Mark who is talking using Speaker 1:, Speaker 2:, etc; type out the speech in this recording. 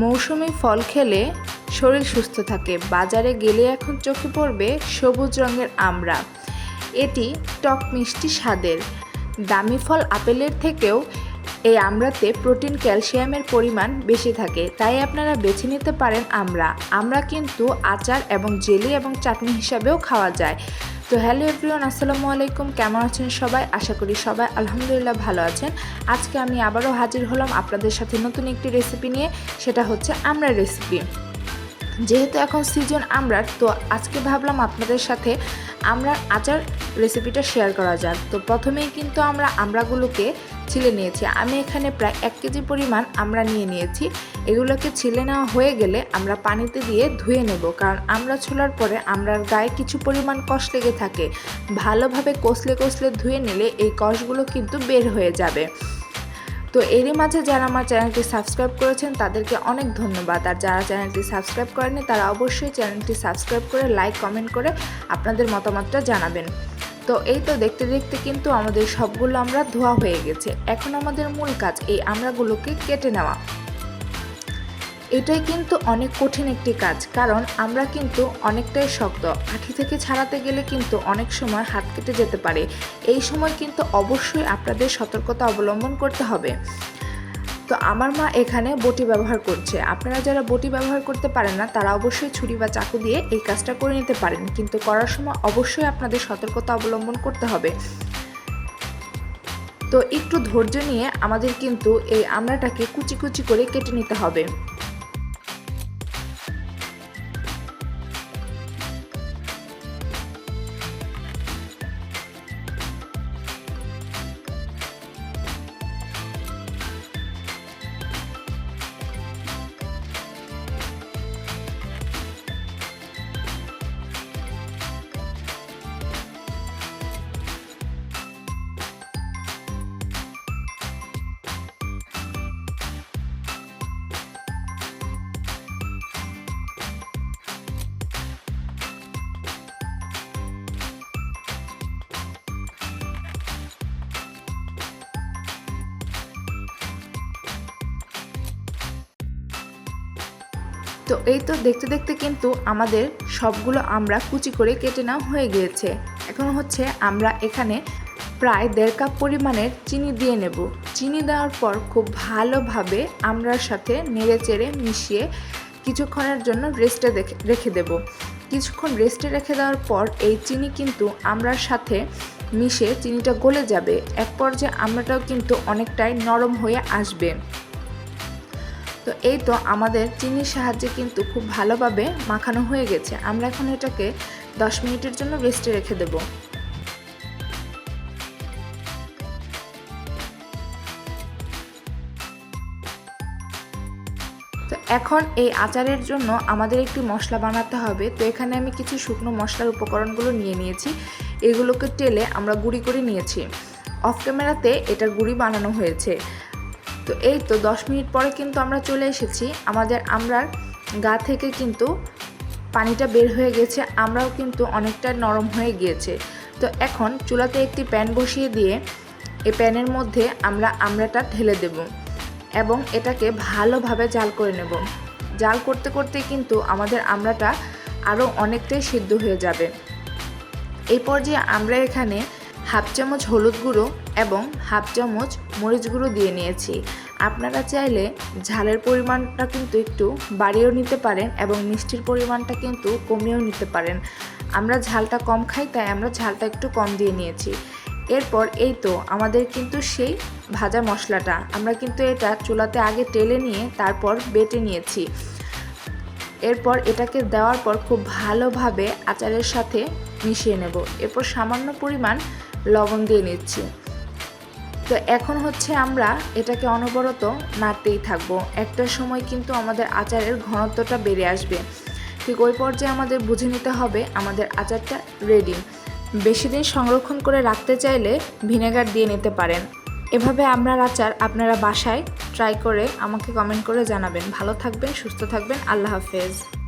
Speaker 1: মৌসুমি ফল খেলে শরীর সুস্থ থাকে। বাজারে গেলে এখন চোখে পড়বে সবুজ রঙের আমড়া এটি টক মিষ্টি স্বাদের। দামি ফল আপেলের থেকেও এই আমড়াতে প্রোটিন ক্যালসিয়ামের পরিমাণ বেশি থাকে, তাই আপনারা বেছে নিতে পারেন আমড়া আমরা কিন্তু আচার এবং জেলি এবং চাটনি হিসাবেও খাওয়া যায়। তো হ্যালো এভরিওয়ান, আসসালামু আলাইকুম। কেমন আছেন সবাই? আশা করি সবাই আলহামদুলিল্লাহ ভালো আছেন। আজকে আমি আবারও হাজির হলাম আপনাদের সাথে নতুন একটি রেসিপি নিয়ে, সেটা হচ্ছে আমরা রেসিপি যেহেতু এখন সিজন আমরার, তো আজকে ভাবলাম আপনাদের সাথে আমরার আচার রেসিপিটা শেয়ার করা যাক। তো প্রথমেই কিন্তু আমরা আমড়াগুলোকে ছিলে নিয়েছি। আমি এখানে প্রায় এক কেজি পরিমাণ আমরা নিয়ে নিয়েছি। এগুলোকে ছিলে নেওয়া হয়ে গেলে আমরা পানিতে দিয়ে ধুয়ে নেব। কারণ আমরা ছোলার পরে আমরার গায়ে কিছু পরিমাণ কষ লেগে থাকে। ভালোভাবে কষলে কষলে ধুয়ে নিলে এই কষগুলো কিন্তু বের হয়ে যাবে। তো এরই মাঝে যারা আমার চ্যানেলটি সাবস্ক্রাইব করেছেন, তাদেরকে অনেক ধন্যবাদ। আর যারা চ্যানেলটি সাবস্ক্রাইব করেনি তারা অবশ্যই চ্যানেলটি সাবস্ক্রাইব করে, লাইক, কমেন্ট করে আপনাদের মতামতটা জানাবেন। তো এই তো দেখতে দেখতে কিন্তু আমাদের সবগুলো আমরা ধোয়া হয়ে গেছে। এখন আমাদের মূল কাজ এই আমরাগুলোকে কেটে নেওয়া। এটাই কিন্তু অনেক কঠিন একটি কাজ, কারণ আমরা কিন্তু অনেকটাই শক্ত। আঠি থেকে ছাড়াতে গেলে কিন্তু অনেক সময় হাত কেটে যেতে পারে। এই সময় কিন্তু অবশ্যই আপনাদের সতর্কতা অবলম্বন করতে হবে। তো আমার মা এখানে বটি ব্যবহার করছে। আপনারা যারা বটি ব্যবহার করতে পারেন না, তারা অবশ্যই ছুরি বা চাকু দিয়ে এই কাজটা করে নিতে পারেন। কিন্তু করার সময় অবশ্যই আপনাদের সতর্কতা অবলম্বন করতে হবে। তো একটু ধৈর্য নিয়ে আমাদের কিন্তু এই আমড়াটাকে কুচি কুচি করে কেটে নিতে হবে। তো এই তো দেখতে দেখতে কিন্তু আমাদের সবগুলো আমরা কুচি করে কেটে নেওয়া হয়ে গিয়েছে। এখন হচ্ছে আমরা এখানে প্রায় দেড় কাপ পরিমাণের চিনি দিয়ে নেব। চিনি দেওয়ার পর খুব ভালোভাবে আমরার সাথে নেড়ে চেড়ে মিশিয়ে কিছুক্ষণের জন্য রেস্টে রেখে দেব। কিছুক্ষণ রেস্টে রেখে দেওয়ার পর এই চিনি কিন্তু আমরার সাথে মিশে চিনিটা গলে যাবে। এক পর্যায়ে আমরাটাও কিন্তু অনেকটাই নরম হয়ে আসবে। তো এই তো আমাদের চিনির সাহায্যে কিন্তু খুব ভালোভাবে মাখানো হয়ে গেছে। আমরা এখন এটাকে দশ মিনিটের জন্য রেস্টে রেখে দেব। তো এখন এই আচারের জন্য আমাদের একটি মশলা বানাতে হবে। তো এখানে আমি কিছু শুকনো মশলার উপকরণগুলো নিয়ে নিয়েছি। এগুলোকে টেলে আমরা গুঁড়ি করে নিয়েছি। অফ ক্যামেরাতে এটার গুঁড়ি বানানো হয়েছে। তো এই তো দশ মিনিট পরে কিন্তু আমরা চলে এসেছি। আমাদের আমরার গা থেকে কিন্তু পানিটা বের হয়ে গেছে, আমরাও কিন্তু অনেকটা নরম হয়ে গিয়েছে। তো এখন চুলাতে একটি প্যান বসিয়ে দিয়ে এই প্যানের মধ্যে আমরা আমড়াটা ঢেলে দেব এবং এটাকে ভালোভাবে জাল করে নেব। জাল করতে করতে কিন্তু আমাদের আমড়াটা আরও অনেকটাই সিদ্ধ হয়ে যাবে। এই পর্যায়ে আমরা এখানে হাফ চামচ হলুদ গুঁড়ো এবং হাফ চামচ মরিচ গুঁড়ো দিয়ে নিয়েছি। আপনারা চাইলে ঝালের পরিমাণটা কিন্তু একটু বাড়িয়েও নিতে পারেন এবং মিষ্টির পরিমাণটা কিন্তু কমিয়েও নিতে পারেন। আমরা ঝালটা কম খাই, তাই আমরা ঝালটা একটু কম দিয়ে নিয়েছি। এরপর এই তো আমাদের কিন্তু সেই ভাজা মশলাটা। আমরা কিন্তু এটা চুলাতে আগে টেলে নিয়ে তারপর বেটে নিয়েছি। এরপর এটাকে দেওয়ার পর খুব ভালোভাবে আচারের সাথে মিশিয়ে নেব। এরপর সামান্য পরিমাণ লবণ দিয়ে নিচ্ছি। তো এখন হচ্ছে আমরা এটাকে অনবরত নাড়তেই থাকব। একটা সময় কিন্তু আমাদের আচারের ঘনত্বটা বেড়ে আসবে। ঠিক ওই পর্যায়ে আমাদের বুঝে নিতে হবে আমাদের আচারটা রেডি বেশি দিন সংরক্ষণ করে রাখতে চাইলে ভিনেগার দিয়ে নিতে পারেন। এভাবে আমরা আচার আপনারা বাসায় ট্রাই করে আমাকে কমেন্ট করে জানাবেন। ভালো থাকবেন, সুস্থ থাকবেন, আল্লাহ হাফেজ।